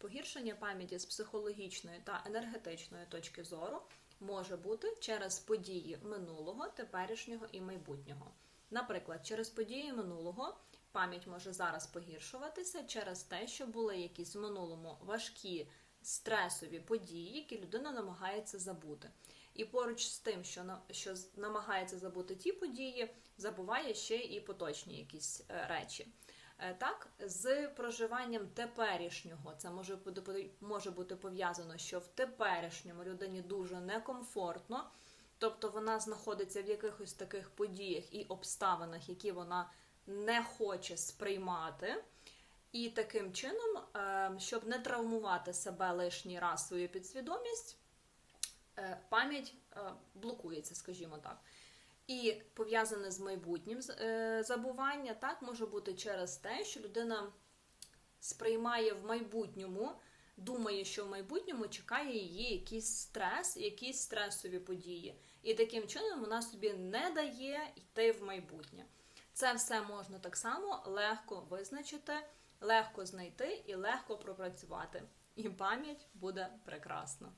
Погіршення пам'яті з психологічної та енергетичної точки зору може бути через події минулого, теперішнього і майбутнього. Наприклад, через події минулого пам'ять може зараз погіршуватися через те, що були якісь в минулому важкі стресові події, які людина намагається забути. І поруч з тим, що що намагається забути ті події, забуває ще і поточні якісь е, речі. Е, Так, з проживанням теперішнього це може може бути пов'язано, що в теперішньому людині дуже некомфортно, тобто вона знаходиться в якихось таких подіях і обставинах, які вона не хоче сприймати. І таким чином, е, щоб не травмувати себе лишній раз свою підсвідомість, е, пам'ять блокується, скажімо так. І пов'язане з майбутнім е, забування, так може бути через те, що людина сприймає в майбутньому, думає, що в майбутньому чекає її якийсь стрес, якісь стресові події. І таким чином вона собі не дає йти в майбутнє. Це все можна так само легко визначити, легко знайти і легко пропрацювати. І пам'ять буде прекрасна.